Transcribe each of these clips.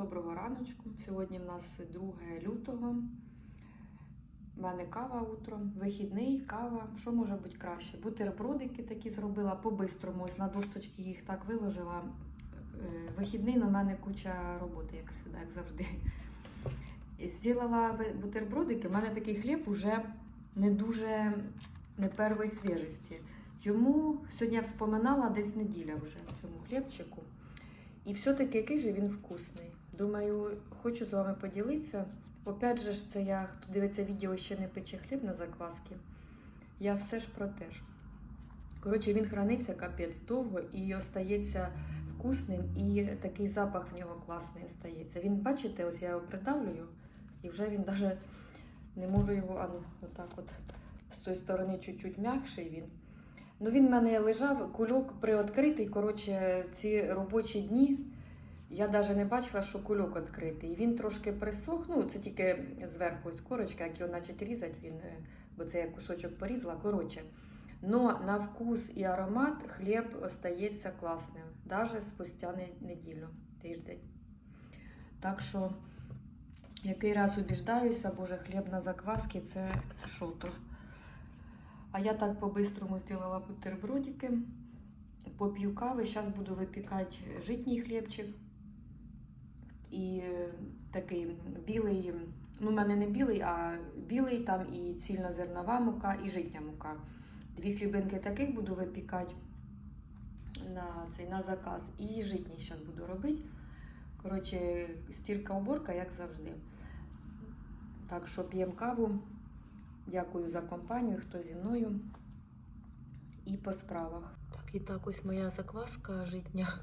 Доброго раночку. Сьогодні в нас 2 лютого. У мене кава утром, вихідний, кава. Що може бути краще? Бутербродики такі зробила по-бистрому. На досточки їх так виложила. Е, Вихідний, в мене куча роботи, як завжди, як завжди. Зробила бутербродики. У мене такий хліб уже не дуже не першої свіжості. Йому сьогодні я вспоминала десь неділя вже цьому хлібчику. І все-таки який же він вкусний. Думаю, хочу з вами поділитися. Опять же, це я, хто дивиться відео, ще не пече хліб на закваски. Я все ж про те ж. Коротше, він храниться капець довго і остається вкусним, і такий запах в нього класний остається. Він, бачите, ось я його придавлюю, і вже він навіть не можу його, а ну, отак от з тої сторони чуть-чуть м'якший він. Ну, він в мене лежав, кульок приоткритий. Коротше, ці робочі дні я навіть не бачила, що кульок відкритий. І він трошки присох. Ну, це тільки зверху ось корочка, як його почать різати, він, е, бо це я кусочок порізала. Коротше. Но на вкус і аромат хліб остається класним, навіть спустя неділю, тиждень. Так що, який раз убіждаюся, боже, хліб на закваски це що то. А я так по-бистрому зробила бутербродики, поп'ю кави. Зараз буду випікати житній хлібчик. І такий білий, ну, в мене не білий, а білий там і цільнозернова мука, і житня мука. Дві хлібинки таких буду випікати на, цей, на заказ. І житній зараз буду робити. Коротше, стірка уборка, як завжди. Так що п'ємо каву. Дякую за компанію, хто зі мною. І по справах. Так, і так ось моя закваска житня.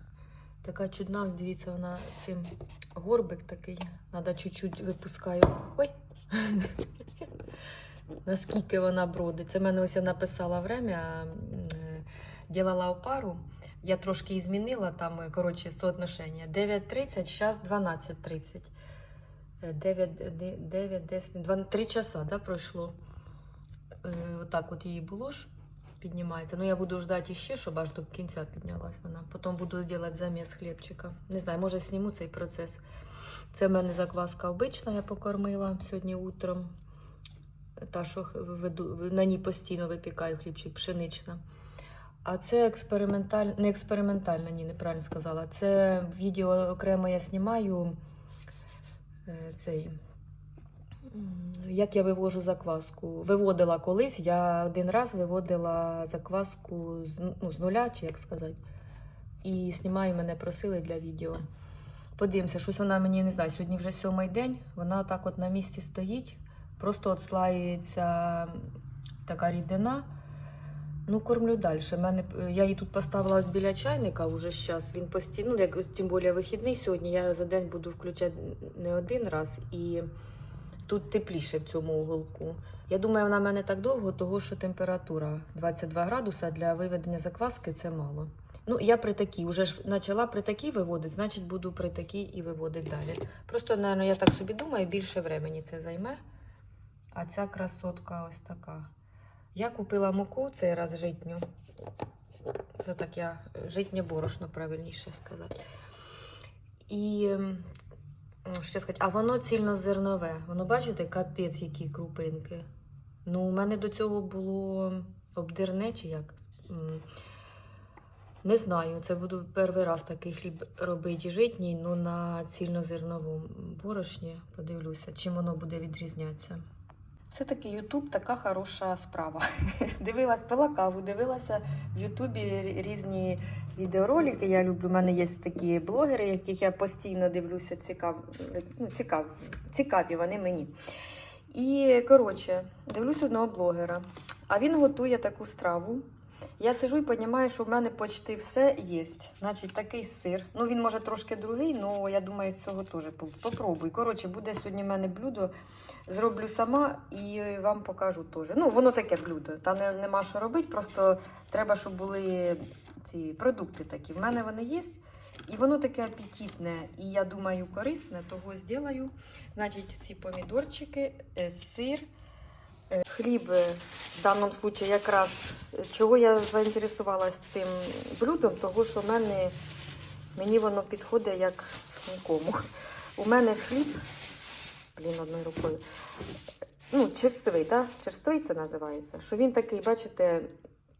Така чудна, дивіться, вона цим горбик такий. Надо чуть-чуть випускаю. Ой! Наскільки вона бродить. Це мене ось написала время, е, ділала опару. Я трошки і змінила там, е, коротше, соотношення. 9.30, зараз 12.30. 9, 9, 10, 2, 3 часа, да, пройшло. Е, Отак от її було ж, піднімається. Ну, я буду ждати ще, щоб аж до кінця піднялась вона. Потім буду робити заміс хлібчика. Не знаю, може зніму цей процес. Це в мене закваска обична, я покормила сьогодні утром. Та, що веду, на ній постійно випікаю хлібчик, пшенична. А це експериментальна, не експериментальна, ні, неправильно сказала. Це відео окремо я знімаю е, цей. Як я вивожу закваску? Виводила колись, я один раз виводила закваску з, ну, з нуля, чи як сказати. І знімаю, мене просили для відео. Подивимося, щось вона мені не знаю. Сьогодні вже сьомий день, вона так от на місці стоїть, просто от слаюється така рідина. Ну, кормлю далі. Мене, я її тут поставила біля чайника вже зараз. Він постійно, ну, як тим більше вихідний сьогодні, я його за день буду включати не один раз. І тут тепліше в цьому уголку. Я думаю, вона в мене так довго, того що температура 22 градуса для виведення закваски це мало. Ну, я при такій, вже ж почала при такій виводити, значить буду при такій і виводити далі. Просто, напевно, я так собі думаю, більше времени це займе. А ця красотка ось така. Я купила муку цей раз житню. Це так я житнє борошно, правильніше сказати. І що сказати, а воно цільнозернове. Воно, бачите, капець, які крупинки. Ну, у мене до цього було обдирне чи як. Не знаю, це буду перший раз такий хліб робити житній, ну на цільнозерновому борошні. Подивлюся, чим воно буде відрізнятися. Все-таки Ютуб така хороша справа. Дивилась, пила каву, дивилася в Ютубі різні відеоролики. Я люблю. У мене є такі блогери, яких я постійно дивлюся, цікав, ну, цікав, цікаві вони мені. І коротше, дивлюсь одного блогера, а він готує таку страву. Я сижу і розумію, що в мене почти все є. Значить, такий сир. Ну, він може трошки другий, але я думаю, цього теж попробуй. Коротше, буде сьогодні в мене блюдо. Зроблю сама і вам покажу теж. Ну, воно таке блюдо. Там не- нема що робити, просто треба, щоб були ці продукти такі. В мене вони є. І воно таке апетитне, і я думаю, корисне, того зроблю. Значить, ці помідорчики, е, сир, е, хліб е, в даному випадку якраз чого я заінтересувалася цим блюдом, того що мене, мені воно підходить як нікому. У мене хліб, блін, одною рукою. Ну, черствий, да? черствий це називається. Що він такий, бачите,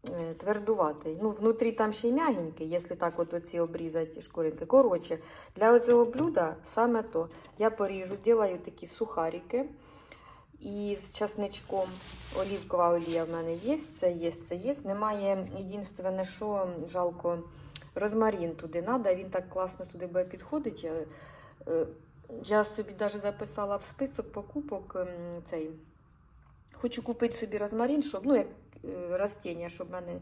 е, твердуватий. Ну, внутрі там ще й м'ягенький, якщо так от оці обрізати шкуринки. Коротше, для оцього блюда саме то я поріжу, зроблю такі сухарики. І з часничком олівкова олія в мене є, це є, це є. Немає єдине, що жалко, розмарин туди треба, він так класно туди буде підходить. Я, е, я собі навіть записала в список покупок ем, цей. Хочу купити собі розмарин, щоб, ну, як е, растіння, щоб в мене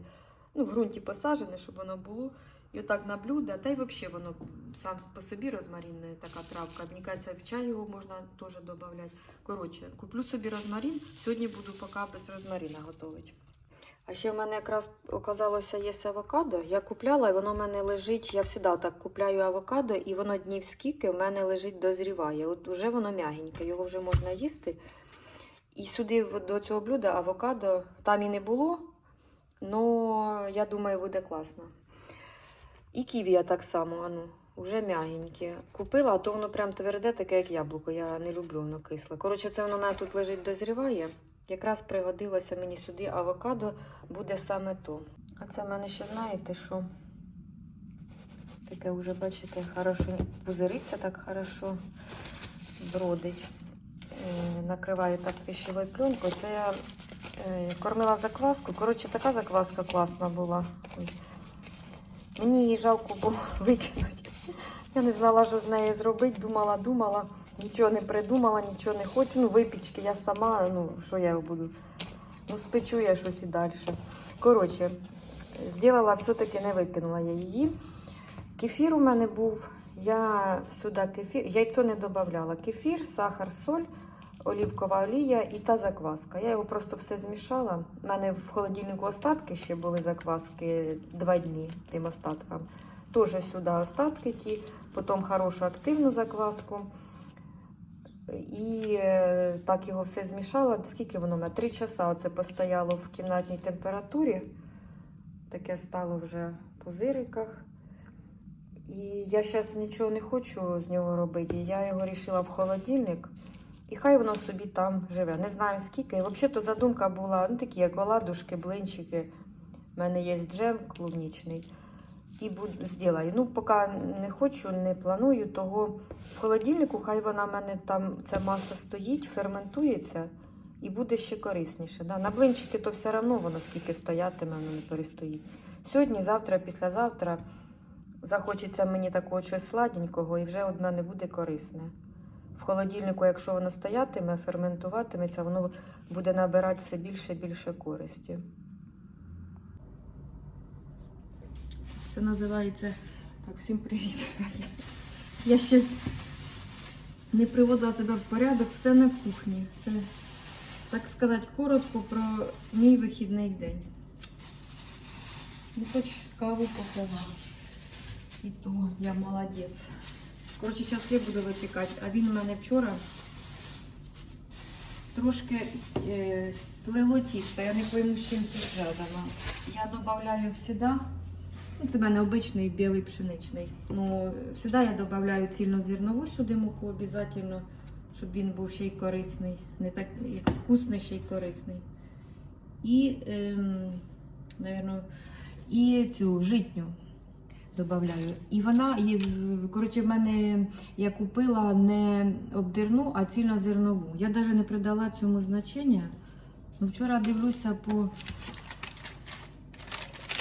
ну, в ґрунті посаджене, щоб воно було. І отак на блюдо, та й взагалі воно сам по собі розмарин, така травка. Мені кажеться, в чай його можна теж додати. Коротше, куплю собі розмарин, сьогодні буду поки без розмарина готувати. А ще в мене якраз оказалося є авокадо. Я купляла, і воно в мене лежить. Я завжди так купляю авокадо, і воно днів скільки в мене лежить, дозріває. От вже воно м'ягеньке, його вже можна їсти. І сюди до цього блюда авокадо там і не було, але я думаю, буде класно. І ківі я так само, ану, вже м'ягеньке. Купила, а то воно прям тверде, таке, як яблуко. Я не люблю воно кисле. Коротше, це воно в мене тут лежить, дозріває. Якраз пригодилося мені сюди авокадо, буде саме то. А це в мене ще знаєте, що таке вже, бачите, хорошо пузириться так хорошо бродить. Е, Накриваю так пищевою пленкою. Це я е, кормила закваску. Коротше, така закваска класна була. Мені її жалко було викинути. Я не знала, що з нею зробити. Думала, думала, нічого не придумала, нічого не хочу. Ну, випічки я сама, ну, що я буду. Ну, спечу я щось і далі. Коротше, зробила, все-таки не викинула я її. Кефір у мене був. Я сюди кефір, яйцо не додавала. Кефір, сахар, соль, олівкова олія і та закваска. Я його просто все змішала. У мене в холодильнику остатки ще були закваски два дні тим остаткам. Теж сюди остатки ті, потім хорошу активну закваску. І е, так його все змішала. Скільки воно мене? Три часа оце постояло в кімнатній температурі. Таке стало вже в пузириках. І я зараз нічого не хочу з нього робити. Я його вирішила в холодильник. І хай воно собі там живе. Не знаю скільки. Взагалі-то задумка була ну, такі, як оладушки, блинчики. У мене є джем клубнічний. І буду зроблю. Ну, поки не хочу, не планую, того в холодильнику хай вона в мене там, ця маса стоїть, ферментується і буде ще корисніше. Да? На блинчики то все одно воно скільки стоятиме, воно не перестоїть. Сьогодні, завтра, післязавтра захочеться мені такого чогось сладенького і вже від мене буде корисне. Холодильнику, якщо воно стоятиме, ферментуватиметься, воно буде набирати все більше і більше користі. Це називається. Так, всім привіт. Я ще не приводила себе в порядок, все на кухні. Це, так сказати, коротко про мій вихідний день. Ну, хоч каву попила. І то я молодець. Коротше, зараз хліб буду випікати, а він у мене вчора трошки е, плило тісто. Я не пойму, з чим це зв'язано. Я додаю сюди. Ну, це в мене обичний білий пшеничний. Ну, завжди я додаю цільнозернову сюди муку обов'язково, щоб він був ще й корисний. Не так як вкусний, ще й корисний. І, ем, наверно, і цю житню додаю. І вона, і, коротше, в мене я купила не обдирну, а цільнозернову. Я навіть не придала цьому значення. Ну, вчора дивлюся по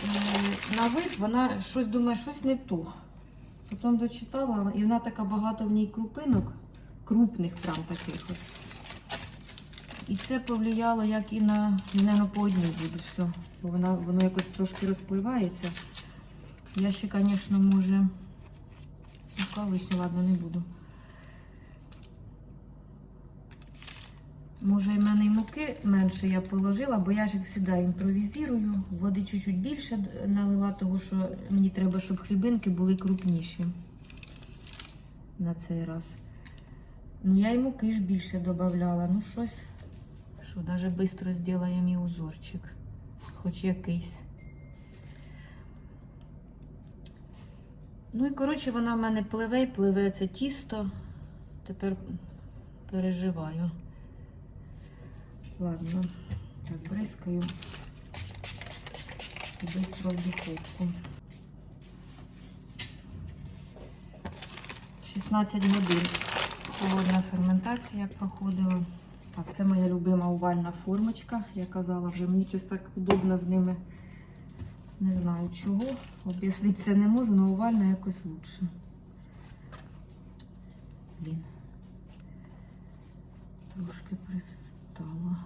Е, на вид вона щось думає, щось не то. Потім дочитала, і вона така багато в ній крупинок, крупних прям таких. От. І це повлияло, як і на мене по одній буду все. Бо вона, воно якось трошки розпливається. Я ще, звісно, може. Вишня, ладно, не буду. Може, і в мене і муки менше я положила, бо я ж як завжди імпровізую. Води чуть-чуть більше налила, тому що мені треба, щоб хлібинки були крупніші на цей раз. Ну, я і муки ж більше додавала. Ну, щось, що навіть швидко зробила мій узорчик. Хоч якийсь. Ну і коротше, вона в мене пливе і пливе це тісто. тепер переживаю. Ладно, так, бризкаю быстро в духовку. 16 годин холодна ферментація проходила. Так, це моя любима овальна формочка. Я казала вже, мені щось так удобно з ними. Не знаю чого. Об'яснити це не можу, але овальна якось лучше. Блін. Трошки пристала.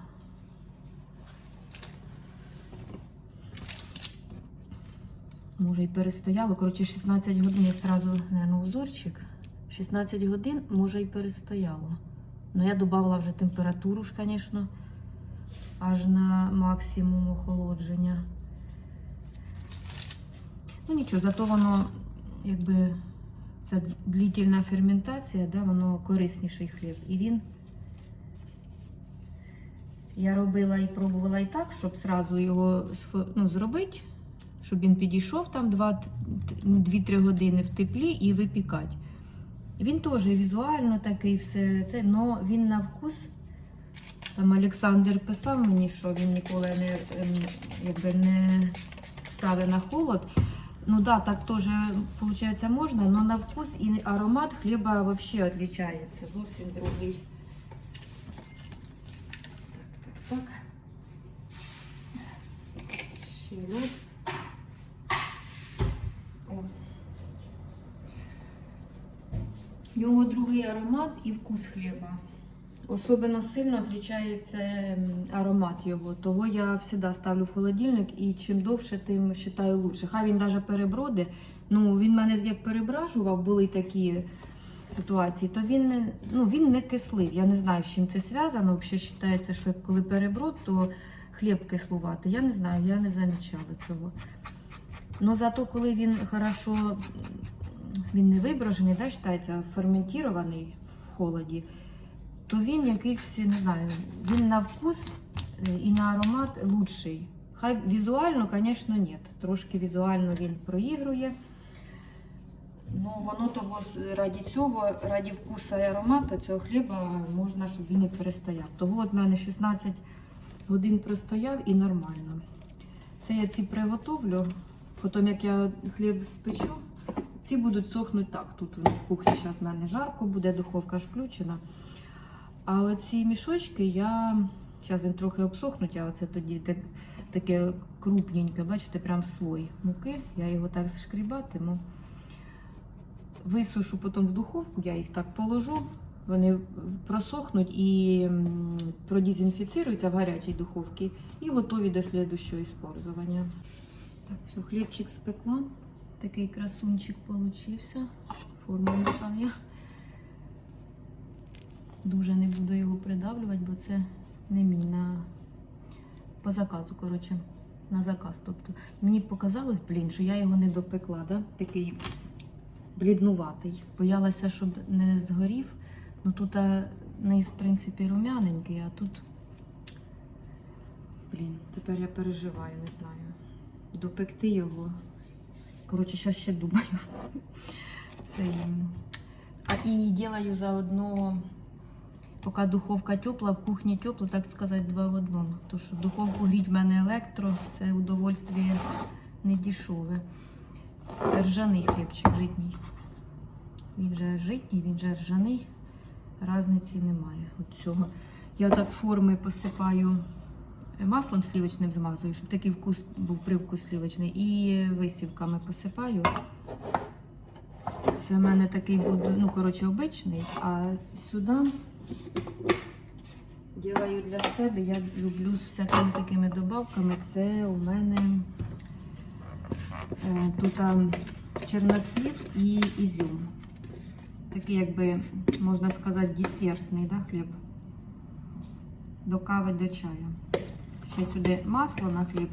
Може і перестояло. Коротше, 16 годин я сразу, наверное, узорчик. 16 годин, може, і перестояло. Ну, я додавала вже температуру ж, звісно, аж на максимум охолодження. Ну нічого, зато воно, якби це длительна ферментація, да, воно корисніший хліб. І він. Я робила і пробувала і так, щоб зразу його ну, зробити, щоб він підійшов там 2-3 години в теплі і випікати. Він теж візуально такий все це, але він на вкус. Там Олександр писав мені, що він ніколи не, ем, якби не ставить на холод. Ну да, так теж виходить можна, але на вкус і аромат хліба взагалі відрізняється. Зовсім другий. Так, так, так. Ще лід. О. У нього другий аромат і вкус хліба. Особливо сильно відрізняється ем, аромат його. Того я завжди ставлю в холодильник і чим довше, тим вважаю лучше. Хай він навіть переброди. Ну, він мене як перебражував, були такі ситуації, то він не, ну, він не кислив. Я не знаю, з чим це зв'язано. Взагалі вважається, що коли переброд, то хліб кислувати. Я не знаю, я не замічала цього. Ну зато коли він хорошо, він не вибражений, да, вважається, а ферментований в холоді, то він якийсь, не знаю, він на вкус е, і на аромат лучший. Хай візуально, звісно, ні. Трошки візуально він проігрує. Ну, воно того раді цього, раді вкусу і аромату цього хліба можна, щоб він і перестояв. Того от мене 16 годин простояв і нормально. Це я ці приготовлю. Потім, як я хліб спечу, ці будуть сохнути так. Тут в кухні зараз в мене жарко буде, духовка ж включена. А оці мішочки я. Зараз він трохи обсохнуть, а оце тоді так, таке крупненьке, бачите, прям слой муки. Я його так зшкрібатиму. Висушу потім в духовку, я їх так положу. Вони просохнуть і продезінфіцируються в гарячій духовці і готові до слідущого использования. Так, все, хлібчик спекла. Такий красунчик получився. Форма мішає. Дуже не буду його придавлювати, бо це не мій на по заказу, коротше, на заказ. Тобто мені показалось, блін, що я його не допекла, да? такий бліднуватий. Боялася, щоб не згорів. Ну тут а, низ, в принципі, рум'яненький, а тут. Блін, тепер я переживаю, не знаю. Допекти його. Коротше, зараз ще думаю. Це... А і делаю заодно, поки духовка тепла, в кухні тепла, так сказати, два в одному. То що духовку гріть в мене електро, це удовольствие не дешеве. Ржаний хлібчик житній. Він же житній, він же ржаний. Разниці немає от цього. Я так форми посипаю маслом сливочним змазую, щоб такий вкус був привкус сливочний. І висівками посипаю. Це в мене такий буде, ну, коротше, обичний, а сюди ділаю для себе. Я люблю з всякими такими добавками. Це у мене е, тут а, чорнослів і ізюм. Такий, якби, можна сказати, десертний да, хліб. До кави, до чаю. Ще сюди масло на хліб.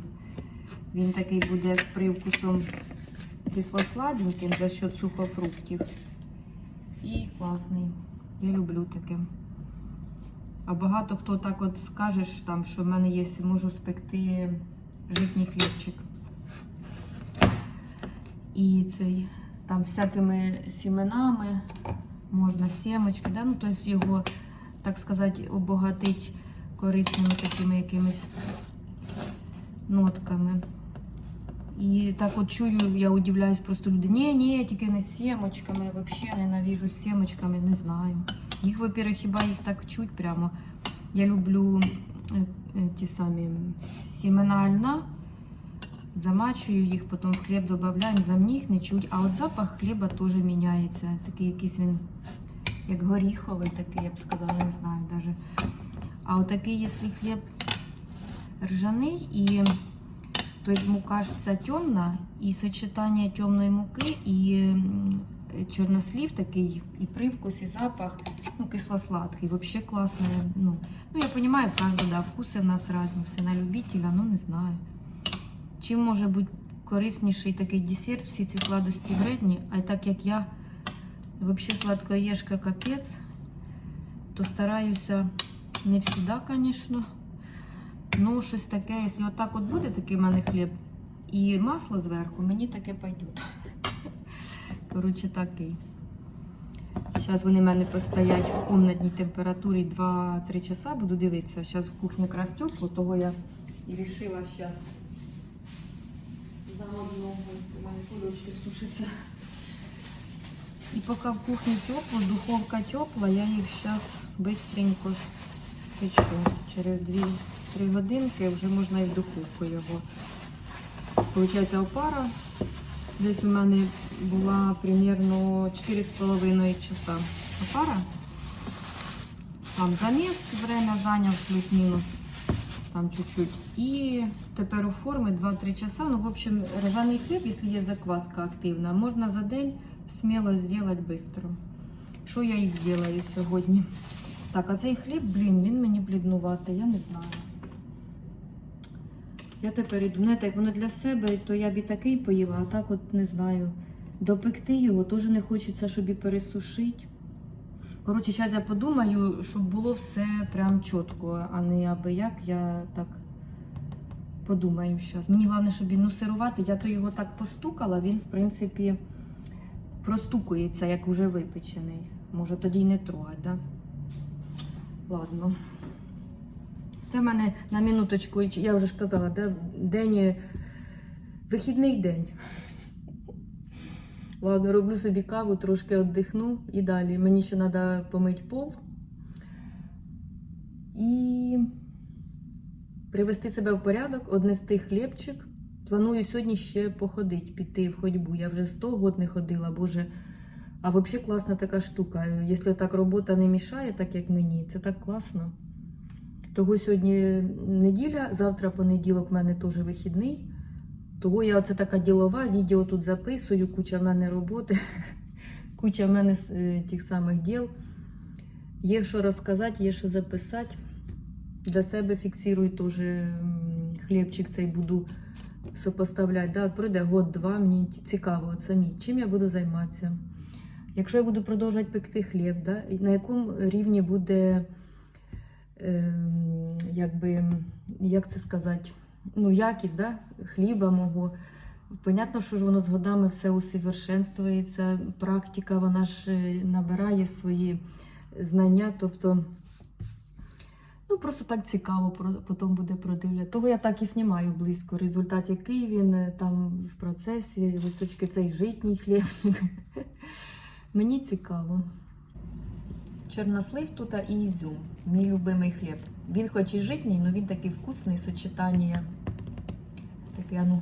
Він такий буде з привкусом кисло-сладеньким за счет сухофруктів. І класний. Я люблю таке. А багато хто так от скаже, що в мене є, можу спекти житній хлібчик. І цей там всякими сіменами, можна сімочки, да? ну, тобто його, так сказати, обогатить корисними такими якимись нотками. І так от чую, я удивляюсь просто люди. Ні, ні, тільки не з сімочками, взагалі ненавижу з сімочками, не знаю. Їх, во-первых, хіба їх так чуть прямо. Я люблю е, ті самі сімена льна, замачую їх, потім в хліб додаю, за них не чуть. А от запах хліба теж міняється. Такий якийсь він, як горіховий, такий, я б сказала, не знаю навіть. А от такий, якщо хліб ржаний і то есть мука ж ця темна, і сочетання темної муки і чорнослів такий, і привкус, і запах, ну, кисло-сладкий. Вообще класно. Ну, ну я понимаю, каждый, да, вкуси в нас різні, все на любителя, ну не знаю. Чим може бути корисніший такий десерт, всі ці сладості вредні, а так як я вообще сладкоежка капець, то стараюся не всегда, конечно. Ну, щось таке, якщо отак от буде такий в мене хліб і масло зверху, мені таке пойдет. Коротше, такий. Зараз вони в мене постоять в комнатній температурі 2-3 часа, буду дивитися. Зараз в кухні якраз тепло, того я і вирішила зараз заодно у мене кульочки сушаться. І поки в кухні тепло, духовка тепла, я їх зараз швидко спечу. Через 2-3 годинки вже можна і в духовку його. Получається опара. Десь у мене була примерно 4,5 часа опара. Там заміс, время зайняв плюс-мінус там чуть-чуть. І тепер у форми 2-3 часа. Ну, в общем, ржаний хліб, якщо є закваска активна, можна за день сміло зробити швидко. Що я і зроблю сьогодні. Так, а цей хліб, блін, він мені бліднуватий, я не знаю. Я тепер іду, знаєте, як воно для себе, то я б і такий поїла, а так от не знаю. Допекти його теж не хочеться, щоб і пересушити. Коротше, зараз я подумаю, щоб було все прям чітко, а не аби як. Я так подумаю зараз. Мені головне, щоб він ну, сирувати. Я то його так постукала, він, в принципі, простукується, як уже випечений. Може тоді й не трогать, да? Ладно. Це в мене на минуточку, я вже ж казала, да, день, е, вихідний день. Ладно, роблю собі каву, трошки віддихну і далі. Мені ще треба помити пол і привести себе в порядок, однести хлібчик. Планую сьогодні ще походити, піти в ходьбу. Я вже 100 год не ходила, боже. А взагалі класна така штука. Якщо так робота не мішає, так як мені, це так класно. Того сьогодні неділя, завтра понеділок в мене теж вихідний. Того я оце така ділова, відео тут записую, куча в мене роботи, куча в мене е, тих самих діл. Є що розказати, є що записати. Для себе фіксую теж хлібчик цей буду сопоставляти. Да? От пройде год-два, мені цікаво от самі, чим я буду займатися. Якщо я буду продовжувати пекти хліб, да? на якому рівні буде, якби, як це сказати, ну, якість да? хліба мого. Понятно, що ж воно з годами все усовершенствується, практика вона ж е, набирає свої знання. Тобто, ну просто так цікаво потім буде продивляти. Того я так і знімаю близько. Результат, який він е, там в процесі, височки цей житній хлібчик. Мені цікаво. Чорнослив тут і ізюм. Мій любимий хліб. Він хоч і житній, але він такий вкусний, сочетання. Таке, ну,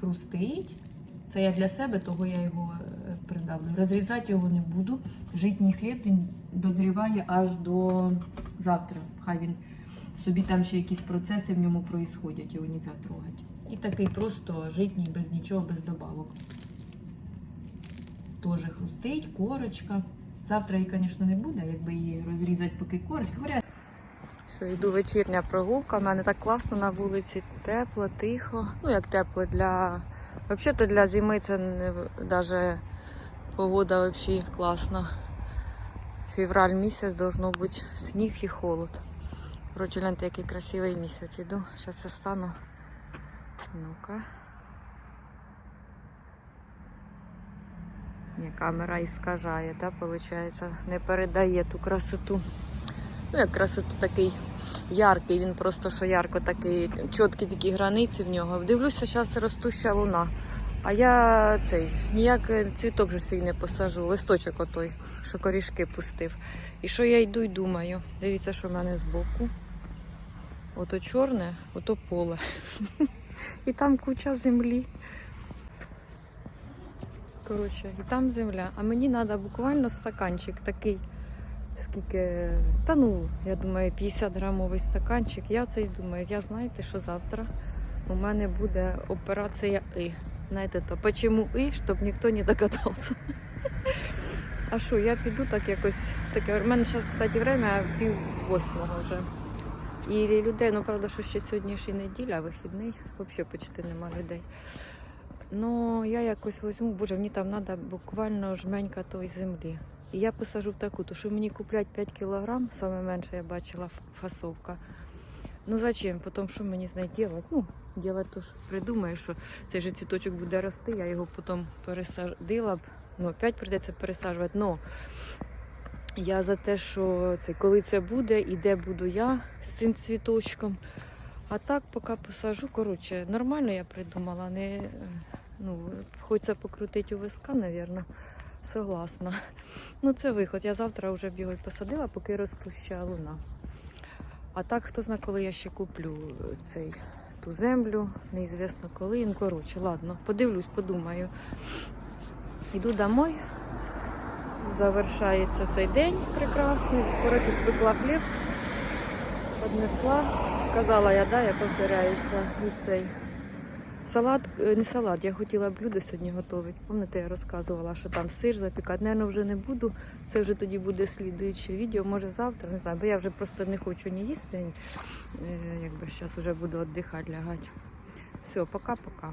хрустить. Це я для себе, того я його е, придавлю. Розрізати його не буду. Житній хліб він дозріває аж до завтра. Хай він собі там ще якісь процеси в ньому проїсходять, його не можна трогати. І такий просто житній, без нічого, без добавок. Теж хрустить, корочка. Завтра її, звісно, не буде, якби її розрізати, поки корочка. Говорять, Все, йду вечірня прогулка. У мене так класно на вулиці, тепло, тихо. Ну, як тепло для. Взагалі для зими це не навіть погода взагалі класна. Февраль місяць должно бути сніг і холод. Коротше, гляньте, який красивий місяць. Іду. Зараз я стану. Ну-ка. Ні, камера іскажає, да, виходить, не передає ту красоту. Ну, як красоту такий яркий, він просто що ярко такий, чіткі такі границі в нього. Дивлюся, зараз ростуща луна. А я цей ніяк цвіток же свій не посажу, листочок отой, що корішки пустив. І що я йду і думаю? Дивіться, що в мене збоку. Ото чорне, ото поле. І там куча землі. Коротше, і там земля. А мені треба буквально стаканчик такий. Скільки, та ну, я думаю, 50 грамовий стаканчик. Я це й думаю, я знаєте, що завтра у мене буде операція І. Знаєте то, почему І, щоб ніхто не догадався. А що, я піду так якось в таке. У мене зараз, кстати, время пів восьмого вже. І людей, ну правда, що ще сьогодні і неділя, вихідний, взагалі почти нема людей. Ну, я якось візьму, боже, мені там треба буквально жменька тої землі. І я посажу в таку, то що мені куплять 5 кілограм, саме менше я бачила фасовка. Ну зачем? Потім що мені з нею робити? Ну, робити то, що придумаю, що цей же цвіточок буде рости, я його потім пересадила б. Ну, опять прийдеться пересаджувати. Но я за те, що це коли це буде і де буду я з цим цвіточком. А так, поки посажу, коротше, нормально я придумала. Не, е, ну, хочеться покрутити у виска, мабуть. Согласна. Ну, це виход. Я завтра вже б його й посадила, поки ростуща луна. А так, хто знає, коли я ще куплю е, цей, ту землю, неізвісно коли. Ну, коротше, ладно, подивлюсь, подумаю. Йду домой. Завершається цей день прекрасний. Коротше, спекла хліб, однесла. Казала я, да, я повторяюся. І цей салат, е, не салат, я хотіла блюдо сьогодні готувати. Пам'ятаєте, я розказувала, що там сир запікати. Наверно, вже не буду. Це вже тоді буде слідуюче відео, може завтра, не знаю, бо я вже просто не хочу ні їсти. е, Якби зараз вже буду віддихати, лягати. Все, пока-пока.